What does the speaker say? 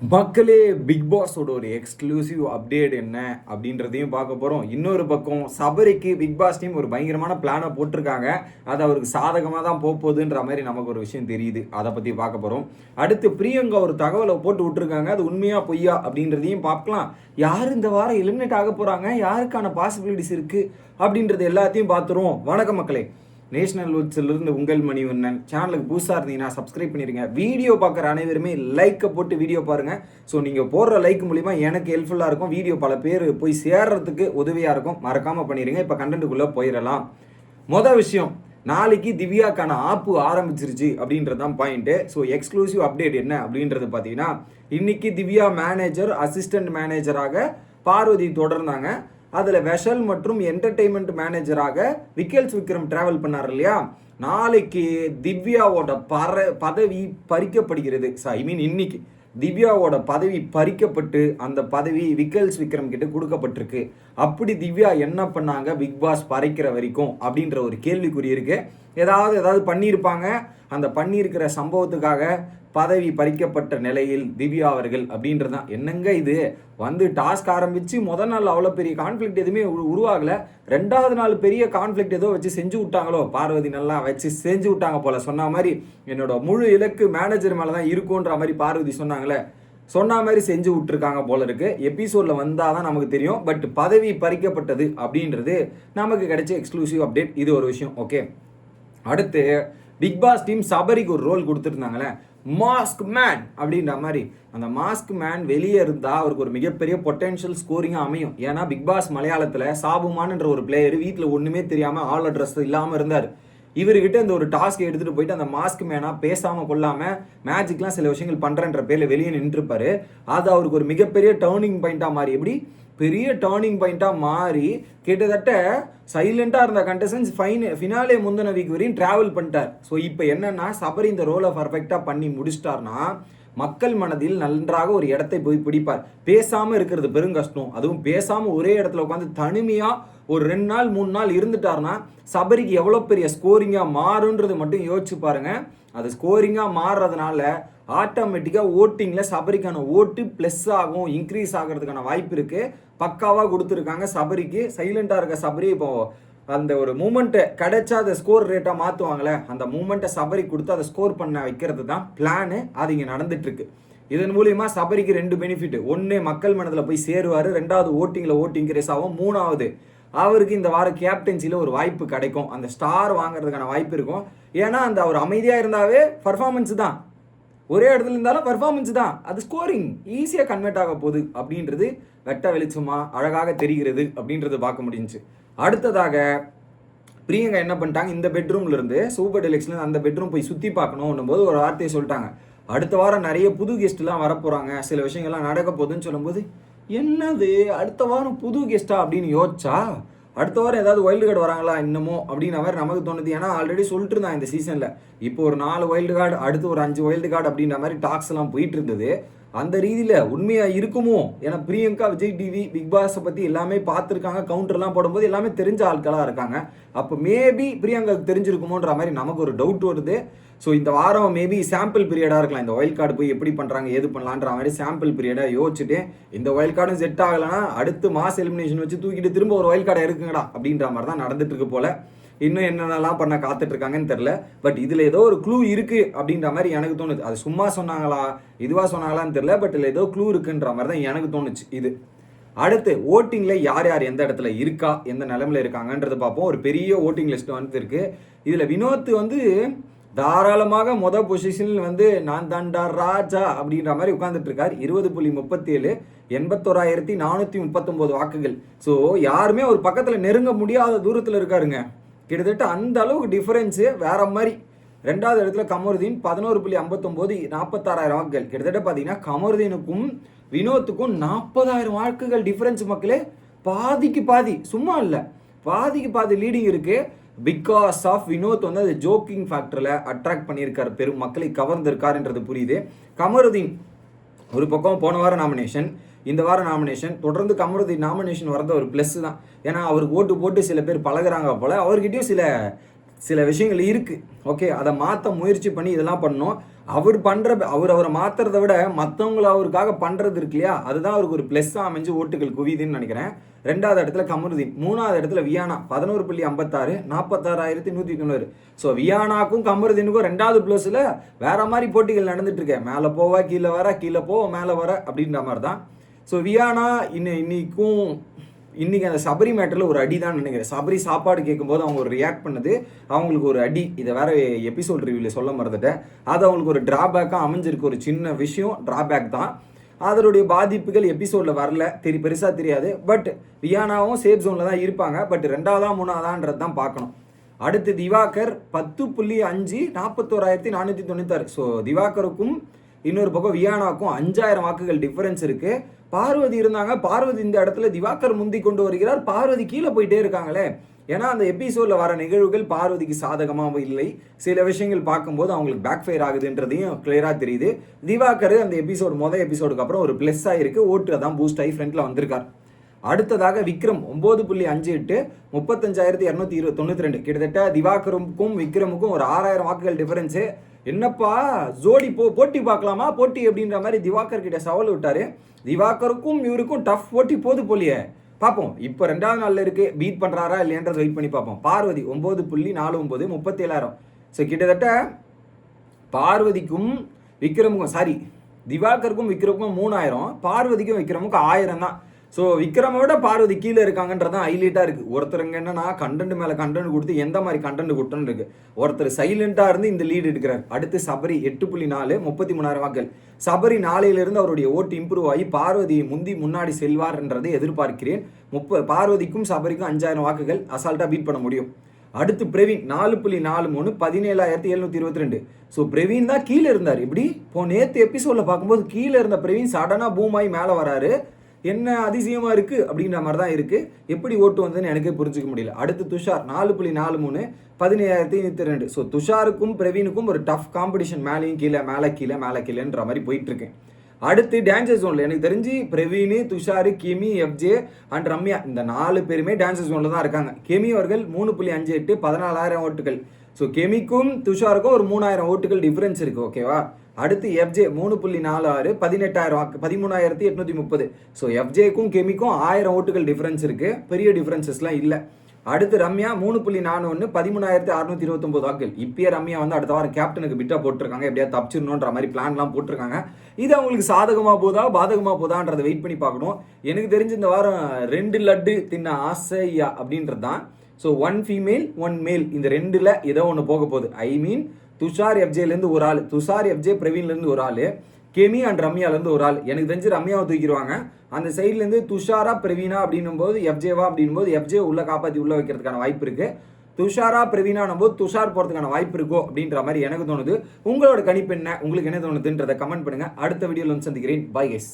மக்களே பிக் பாஸோட ஒரு exclusive update என்ன அப்படின்றதையும் பார்க்க போகிறோம் இன்னொரு பக்கம் சபரிக்கு பிக் பாஸ் டீம் ஒரு பயங்கரமான பிளானை போட்டிருக்காங்க. அது அவருக்கு சாதகமாக தான் போகுதுன்ற மாதிரி நமக்கு ஒரு விஷயம் தெரியுது. அதை பற்றி பார்க்க போகிறோம் அடுத்து பிரியங்கா ஒரு தகவலை போட்டு விட்டுருக்காங்க. அது உண்மையாக பொய்யா அப்படின்றதையும் பார்க்கலாம். யார் இந்த வாரம் எலிமினேட் ஆக போகிறாங்க யாருக்கான பாசிபிலிட்டிஸ் இருக்குது அப்படின்றது எல்லாத்தையும் பார்த்துருவோம். வணக்கம் மக்களே. நேஷனல் இருந்து உங்கள் மணிவண்ணன். சேனலுக்கு புதுசாக இருந்தீங்கன்னா சப்ஸ்கிரைப் பண்ணிடுங்க வீடியோ பார்க்குற அனைவருமே லைக்கை போட்டு வீடியோ பாருங்கள் ஸோ நீங்கள் போடுற லைக் மூலிமா எனக்கு ஹெல்ப்ஃபுல்லாக இருக்கும். வீடியோ பல பேர் போய் சேர்றதுக்கு உதவியாக இருக்கும். மறக்காமல் பண்ணிடுங்க இப்போ கண்டென்ட்டுக்குள்ளே போயிடலாம். மொதல் விஷயம் நாளைக்கு திவ்யாக்கான ஆப்பு ஆரம்பிச்சிருச்சு அப்படின்றது தான் பாயிண்ட்டு ஸோ எக்ஸ்க்ளூசிவ் அப்டேட் என்ன அப்படின்றது பார்த்தீங்கன்னா இன்னைக்கு திவ்யா மேனேஜர் அசிஸ்டன்ட் மேனேஜராக பார்வதி தொடர்ந்தாங்க. அதில் வெஷல் மற்றும் என்டர்டெயின்மெண்ட் மேனேஜராக விக்கல்ஸ் விக்ரம் டிராவல் பண்ணார் இல்லையா? நாளைக்கு திவ்யாவோட பற பதவி பறிக்கப்படுகிறது. ஐ மீன் இன்னைக்கு திவ்யாவோட பதவி பறிக்கப்பட்டு அந்த பதவி விக்கல்ஸ் விக்ரம் கிட்ட கொடுக்கப்பட்டிருக்கு. அப்படி திவ்யா என்ன பண்ணாங்க? பிக் பாஸ் பறைக்கிற வரைக்கும் அப்படின்ற ஒரு கேள்விக்குறி இருக்கு. ஏதாவது ஏதாவது பண்ணியிருப்பாங்க. அந்த பண்ணியிருக்கிற சம்பவத்துக்காக பதவி பறிக்கப்பட்ட நிலையில் திவ்யா அவர்கள் அப்படின்றது தான். என்னங்க இது? வந்து டாஸ்க் ஆரம்பித்து முதல் நாள் அவ்வளோ பெரிய கான்ஃப்ளிக்ட் எதுவுமே உருவாகலை. ரெண்டாவது நாள் பெரிய கான்ஃப்ளிக்ட் ஏதோ வச்சு செஞ்சு விட்டாங்களோ? பார்வதி நல்லா வச்சு செஞ்சு விட்டாங்க போல. சொன்ன மாதிரி என்னோட முழு இலக்கு மேனேஜர் மேலே தான் இருக்குன்ற மாதிரி பார்வதி சொன்னாங்களே. சொன்ன மாதிரி செஞ்சு விட்டுருக்காங்க போல இருக்கு. எபிசோடில் வந்தால் தான் நமக்கு தெரியும். பட் பதவி பறிக்கப்பட்டது அப்படின்றது நமக்கு கிடைச்ச எக்ஸ்க்ளூசிவ் அப்டேட் இது ஒரு விஷயம். ஓகே அடுத்து பிக் பாஸ் டீம் சபரிக்கு ஒரு ரோல் கொடுத்துருந்தாங்களே. மாஸ்க் மேன் அப்படின்ற மாதிரி. அந்த மாஸ்க் மேன் வெளியே இருந்தால் அவருக்கு ஒரு மிகப்பெரிய பொட்டென்ஷியல் ஸ்கோரிங்காக அமையும். ஏன்னா பிக் பாஸ் மலையாளத்தில் சாபுமான்ன்ற ஒரு பிளேயர் வீட்டில் ஒன்றுமே தெரியாமல் ஆல் அட்ரஸ் இல்லாமல் இருந்தார். இவர்கிட்ட இந்த ஒரு டாஸ்க் எடுத்துகிட்டு போயிட்டு அந்த மாஸ்க் மேனாக பேசாமல் கொள்ளாமல் மேஜிக்லாம் சில விஷயங்கள் பண்ணுறன்ற பேரில் வெளியே நின்றுப்பாரு. அது அவருக்கு ஒரு மிகப்பெரிய டேர்னிங் பாயிண்ட்டாக மாதிரி எப்படி? பெரிய டேர்னிங் பாயிண்ட்டாக மாறி கிட்டத்தட்ட சைலண்ட்டாக இருந்த கண்டஸ்டன்ஸ் ஃபைன் ஃபினாலே முந்தின வீக் வரையும் ட்ராவல் பண்ணிட்டார். ஸோ இப்போ என்னன்னா சபரி இந்த ரோலை பர்ஃபெக்டாக பண்ணி முடிச்சிட்டார்னா மக்கள் மனதில் நன்றாக ஒரு இடத்தை போய் பிடிப்பார். பேசாமல் இருக்கிறது பெருங்கஷ்டம் அதுவும் பேசாமல் ஒரே இடத்துல உட்காந்து தனிமையாக ஒரு ரெண்டு நாள் மூணு நாள் இருந்துட்டாருன்னா சபரிக்கு எவ்வளோ பெரிய ஸ்கோரிங்காக மாறுன்றது மட்டும் யோசிச்சு பாருங்க. அது ஸ்கோரிங்காக மாறுறதுனால ஆட்டோமேட்டிக்காக ஓட்டிங்கில் சபரிக்கான ஓட்டு ப்ளஸ் ஆகும் இன்க்ரீஸ் ஆகிறதுக்கான வாய்ப்பு இருக்குது பக்காவாக கொடுத்துருக்காங்க சபரிக்கு. சைலண்டாக இருக்க சபரி இப்போ அந்த ஒரு மூமெண்ட்டை கிடைச்சா அதை ஸ்கோர் ரேட்டாக மாற்றுவாங்களே அந்த மூமெண்ட்டை சபரி கொடுத்து அதை ஸ்கோர் பண்ண வைக்கிறது தான் பிளானு அது இங்கே நடந்துட்டுருக்கு. இதன் மூலியமா சபரிக்கு ரெண்டு பெனிஃபிட் ஒன்று மக்கள் மனதில் போய் சேருவார் ரெண்டாவது ஓட்டிங்கில் ஓட்டு இன்க்ரீஸ் ஆகும். மூணாவது அவருக்கு இந்த வாரம் கேப்டன்சியில் ஒரு வாய்ப்பு கிடைக்கும். அந்த ஸ்டார் வாங்குறதுக்கான வாய்ப்பு இருக்கும். ஏன்னா அந்த அவர் அமைதியாக இருந்தாவே பர்ஃபார்மன்ஸ் தான். ஒரே இடத்துல இருந்தாலும் பர்ஃபார்மன்ஸ் தான். அது ஸ்கோரிங் ஈஸியாக கன்வெர்ட் ஆக போகுது அப்படின்றது வெட்ட வெளிச்சமாக அழகாக தெரிகிறது அப்படின்றது பார்க்க முடிஞ்சுச்சு. அடுத்ததாக பிரியங்கா என்ன பண்ணிட்டாங்க? இந்த பெட்ரூம்லேருந்து சூப்பர் டெலிக்ஸ்ல அந்த பெட்ரூம் போய் சுற்றி பார்க்கணும் போது ஒரு வார்த்தையை சொல்லிட்டாங்க. அடுத்த வாரம் நிறைய புது கெஸ்ட்லாம் வரப்போகிறாங்க சில விஷயங்கள்லாம் நடக்க போகுதுன்னு சொல்லும்போது என்னது? அடுத்த வாரம் புது கெஸ்ட்டா அப்படின்னு யோசிச்சா அடுத்த வாரம் ஏதாவது வைல்டு கார்டு வராங்களா இன்னமோ அப்படிங்கிற மாதிரி நமக்கு தோணுது. ஏன்னா ஆல்ரெடி சொல்லிட்டு இருந்தான் இந்த சீசனில் இப்போ ஒரு நாலு வைல்டு கார்டு அடுத்து ஒரு அஞ்சு வைல்டு கார்டு அப்படின்ற மாதிரி டாக்ஸ் எல்லாம் போயிட்டு இருந்தது. அந்த ரீதியில் உண்மையாக இருக்குமோ ஏன்னா பிரியங்கா விஜய் டிவி பிக் பாஸை பற்றி எல்லாமே பார்த்துருக்காங்க. கவுண்டர்லாம் போடும்போது எல்லாமே தெரிஞ்ச ஆட்களாக இருக்காங்க. அப்போ மேபி பிரியங்காவுக்கு தெரிஞ்சிருக்குமோன்ற மாதிரி நமக்கு ஒரு டவுட் வருது. ஸோ இந்த வாரம் மேபி சாம்பிள் பீரியடாக இருக்கலாம். இந்த ஒயில் கார்டு போய் எப்படி பண்ணுறாங்க ஏது பண்ணலான்ற மாதிரி சாம்பிள் பீரியடாக யோசிச்சுட்டு இந்த ஒயில் கார்டும் செட் ஆகலைன்னா அடுத்து மாஸ் எலிமினேஷன் வச்சு தூக்கிட்டு திரும்ப ஒரு ஒயில் கார்டை இருக்குங்கடா அப்படின்ற மாதிரி தான் நடந்துட்டு இருக்கு போல. இன்னும் என்னென்னலாம் பண்ண காத்துட்டு இருக்காங்கன்னு தெரில பட் இதில் ஏதோ ஒரு க்ளூ இருக்குது அப்படின்ற மாதிரி எனக்கு தோணுது. அது சும்மா சொன்னாங்களா இதுவாக சொன்னாங்களான்னு தெரில பட் இதில் ஏதோ க்ளூ இருக்குன்ற மாதிரி தான் எனக்கு தோணுச்சு இது. அடுத்து ஓட்டிங்கில் யார் யார் எந்த இடத்துல இருக்கா எந்த நிலமையில் இருக்காங்கன்றது பார்ப்போம். ஒரு பெரிய ஓட்டிங் லிஸ்ட் வந்துருக்கு. இதில் வினோத் வந்து தாராளமாக மொத பொசிஷனில் வந்து நான் தாண்டா ராஜா அப்படின்ற மாதிரி உட்காந்துட்டு இருக்கார் இருபது புள்ளி முப்பத்தி ஏழு எண்பத்தோராயிரத்தி நானூற்றி முப்பத்தொம்போது வாக்குகள். ஸோ யாருமே ஒரு பக்கத்தில் நெருங்க முடியாத தூரத்தில் இருக்காருங்க. கிட்டத்தட்ட அந்த அளவுக்கு டிஃபரன்ஸு வேற மாதிரி. ரெண்டாவது இடத்துல கமருதீன் பதினோரு புள்ளி ஐம்பத்தொம்போது நாற்பத்தாறாயிரம் வாக்குகள். கிட்டத்தட்ட பார்த்தீங்கன்னா கமருதீனுக்கும் வினோத்துக்கும் நாற்பதாயிரம் வாக்குகள் டிஃபரன்ஸ் மக்களே. பாதிக்கு பாதி. சும்மா இல்லை. பாதிக்கு பாதி லீடிங் இருக்குது பிகாஸ் ஆஃப் வினோத் வந்து அது ஜோக்கிங் ஃபேக்டரில் அட்ராக்ட் பண்ணியிருக்கார். பெரும் மக்களை கவர்ந்திருக்காருன்றது புரியுது. கமருதீன் ஒரு பக்கம் போன வாரம் நாமினேஷன் இந்த வாரம் நாமினேஷன் தொடர்ந்து கமருதி நாமினேஷன் வரது ஒரு ப்ளஸ் தான். ஏன்னா அவருக்கு ஓட்டு போட்டு சில பேர் பழகுறாங்க போல் அவர்கிட்டயும் சில சில விஷயங்கள் இருக்குது ஓகே அதை மாற்ற முயற்சி பண்ணி இதெல்லாம் பண்ணோம் அவர் பண்ணுற அவர் அவரை மாற்றுறத விட மற்றவங்கள அவருக்காக பண்ணுறது இருக்கு இல்லையா? அதுதான் அவருக்கு ஒரு ப்ளஸ்ஸாக அமைஞ்சு ஓட்டுகள் குவியுதுன்னு நினைக்கிறேன். ரெண்டாவது இடத்துல கமருதீன் மூணாவது இடத்துல வியானா பதினோரு புள்ளி ஐம்பத்தாறு நாற்பத்தாறாயிரத்தி நூற்றி தொண்ணூறு. ஸோ வியானாக்கும் கமருதீனுக்கும் ரெண்டாவது ப்ளஸில் வேற மாதிரி போட்டிகள் நடந்துட்டு இருக்கேன் மேலே போவா கீழே வர கீழே போ மேலே வர அப்படின்ற மாதிரி தான் ஸோ வியானா இன்னும் இன்றைக்கும் இன்றைக்கி அந்த சபரி மேட்டரில் ஒரு அடி தான் நினைக்கிறேன். சபரி சாப்பாடு கேட்கும்போது அவங்க ஒரு ரியாக்ட் பண்ணது அவங்களுக்கு ஒரு அடி. இதை வேற எபிசோட் ரிவ்யூவில் சொல்ல மறந்துட்டேன். அது அவங்களுக்கு ஒரு ட்ராபேக்காக அமைஞ்சிருக்கு. ஒரு சின்ன விஷயம் ட்ராபேக் தான். அதனுடைய பாதிப்புகள் எபிசோடில் வரல. தெரி பெருசாக தெரியாது. பட் வியானாவும் சேஃப் ஜோனில் தான் இருப்பாங்க. பட் ரெண்டாவதா மூணாவதான்றது தான் பார்க்கணும். அடுத்து திவாகர் பத்து புள்ளி அஞ்சு நாற்பத்தோராயிரத்தி நானூற்றி தொண்ணூத்தாறு. ஸோ திவாகருக்கும் இன்னொரு பக்கம் வியானாக்கும் அஞ்சாயிரம் வாக்குகள் டிஃபரன்ஸ் இருக்கு. பார்வதி இருந்தாங்க. பார்வதி இந்த இடத்துல திவாகர் முந்தி கொண்டு வருகிறார். பார்வதி கீழே போயிட்டே இருக்காங்களே. ஏன்னா அந்த எபிசோட்ல வர நிகழ்வுகள் பார்வதிக்கு சாதகமாக இல்லை. சில விஷயங்கள் பார்க்கும்போது அவங்களுக்கு பேக் ஃபயர் ஆகுதுன்றதையும் கிளியராக தெரியுது. திவாகர் அந்த எபிசோடு மொதல் எபிசோடுக்கு அப்புறம் ஒரு பிளஸ் ஆயிருக்கு ஓட்டு தான் பூஸ்ட் ஆகி ஃப்ரண்ட்ல வந்திருக்கார். அடுத்ததாக விக்ரம் ஒம்பது புள்ளி அஞ்சு எட்டு முப்பத்தஞ்சாயிரத்தி இரநூத்தி இருபது தொண்ணூத்தி ரெண்டு. கிட்டத்தட்ட திவாகருக்கும் விக்ரமுக்கும் ஒரு ஆறாயிரம் வாக்குகள் டிஃபரன்ஸு என்னப்பா ஜோடி போ போட்டி பார்க்கலாமா? போட்டி அப்படின்ற மாதிரி திவாகர் கிட்ட சவால் விட்டாரு. திவாகருக்கும் இவருக்கும் டஃப் போட்டி போது போலியே. பார்ப்போம். இப்போ ரெண்டாவது நாளில் இருக்கு. பீட் பண்ணுறாரா இல்லையன்றது வெயிட் பண்ணி பார்ப்போம். பார்வதி ஒம்பது புள்ளி நாலு ஒம்பது முப்பத்தேழாயிரம். ஸோ கிட்டத்தட்ட பார்வதிக்கும் விக்ரமுக்கும் சாரி திவாகருக்கும் விக்ரமுக்கும் மூணாயிரம். பார்வதிக்கும் விக்ரமுக்கும் ஆயிரம் தான். ஸோ விக்ரமை விட பார்வதி கீழே இருக்காங்கன்றதான் ஹைலைட்டாக இருக்குது ஒருத்தருங்க என்னன்னா கண்டென்ட் மேலே கண்டென்ட் கொடுத்து எந்த மாதிரி கண்டென்ட் கொடுத்தோன்னு இருக்கு. ஒருத்தர் சைலண்ட்டாக இருந்து இந்த லீடு எடுக்கிறார். அடுத்து சபரி எட்டு புள்ளி நாலு முப்பத்தி மூணாயிரம் வாக்கள் சபரி நாளையிலிருந்து அவருடைய ஓட்டு இம்ப்ரூவ் ஆகி பார்வதி முந்தி முன்னாடி செல்வார்ன்றதை எதிர்பார்க்கிறேன். முப்ப பார்வதிக்கும் சபரிக்கும் அஞ்சாயிரம் வாக்குகள் அசால்ட்டாக பீட் பண்ண முடியும். அடுத்து பிரவீன் நாலு புள்ளி நாலு மூணு பதினேழாயிரத்தி எழுநூத்தி இருபத்தி ரெண்டு. ஸோ பிரவீன் தான் கீழே இருந்தார். இப்படி இப்போ நேற்று எபிசோடில் பார்க்கும்போது கீழே இருந்த பிரவீன் சடனாக பூமாயி மேலே வராரு. என்ன அதிசயமாக இருக்குது அப்படின்ற மாதிரி தான் இருக்குது எப்படி ஓட்டு வந்ததுன்னு எனக்கே புரிஞ்சிக்க முடியல. அடுத்து துஷார் நாலு புள்ளி நாலு மூணு பதினேழாயிரத்தி நூற்றி ரெண்டு. ஸோ துஷாருக்கும் பிரவீனுக்கும் ஒரு டஃப் காம்படிஷன் மேலேயும் கீழே மேலே கீழே மேலே கீழேன்ற மாதிரி போயிட்டுருக்கேன் அடுத்து டான்சர் ஜோனில் எனக்கு தெரிஞ்சு Praveen Tushar Kimi FJ and Ramya இந்த நாலு பேருமே டான்சர் ஜோனில் தான் இருக்காங்க. கெமி அவர்கள் மூணு புள்ளி அஞ்சு எட்டு பதினாலாயிரம் ஓட்டுகள். ஸோ கெமிக்கும் துஷாருக்கும் ஒரு மூணாயிரம் ஓட்டுகள் டிஃப்ரென்ஸ் இருக்குது ஓகேவா அடுத்து எஃப்ஜே மூணு புள்ளி நாலு ஆறு பதினெட்டாயிரம் வாக்கு பதிமூணாயிரத்தி எட்நூத்தி முப்பது. ஸோ எஃப்ஜேக்கும் கெமிக்கும் ஆயிரம் ஓட்டுகள் டிஃப்ரென்ஸ் இருக்கு. பெரிய டிஃப்ரென்சஸ்லாம் இல்லை. அடுத்து ரம்யா மூணு புள்ளி நாலு ஒன்று பதிமூணாயிரத்தி அறுநூத்தி இருபத்தொம்பது வாக்குகள். இப்பயே ரம்யா வந்து அடுத்த வாரம் கேப்டனுக்கு பிட்டா போட்டிருக்காங்க. எப்படியா தப்பிச்சிடணுன்ற மாதிரி பிளான்லாம் போட்டிருக்காங்க. இது அவங்களுக்கு சாதகமாக போதா பாதகமாக போதான்றதை வெயிட் பண்ணி பார்க்கணும். எனக்கு தெரிஞ்சு இந்த வாரம் ரெண்டு லட்டு தின்ன ஆசையா அப்படின்றது தான் ஸோ ஒன் ஃபீமேல் ஒன் மேல் இந்த ரெண்டில் ஏதோ ஒன்று போக போகுது. ஐ மீன் துஷார் எஃப்ஜேலேருந்து ஒரு ஆள் துஷார் எஃப்ஜே பிரவீன்லேருந்து ஒரு ஆள் கெமி அண்ட் ரம்யாலேருந்து ஒரு ஆள். எனக்கு தெரிஞ்சு ரம்யாவை தூக்கிடுவாங்க. அந்த சைட்லேருந்து துஷாரா பிரவீனா அப்படின்னும் போது எஃப்ஜேவா அப்படின்னும் போது எஃப்ஜே உள்ள காப்பாற்றி உள்ள வைக்கிறதுக்கான வாய்ப்பு இருக்குது துஷாரா பிரவீனானும் போது துஷார் போகிறதுக்கான வாய்ப்பு இருக்கோ அப்படின்ற மாதிரி எனக்கு தோணுது. உங்களோட கணிப்பு என்ன? உங்களுக்கு என்ன தோணுதுன்றதை கமெண்ட் பண்ணுங்கள் அடுத்த வீடியோவில் வந்து சந்திக்கிறேன். By S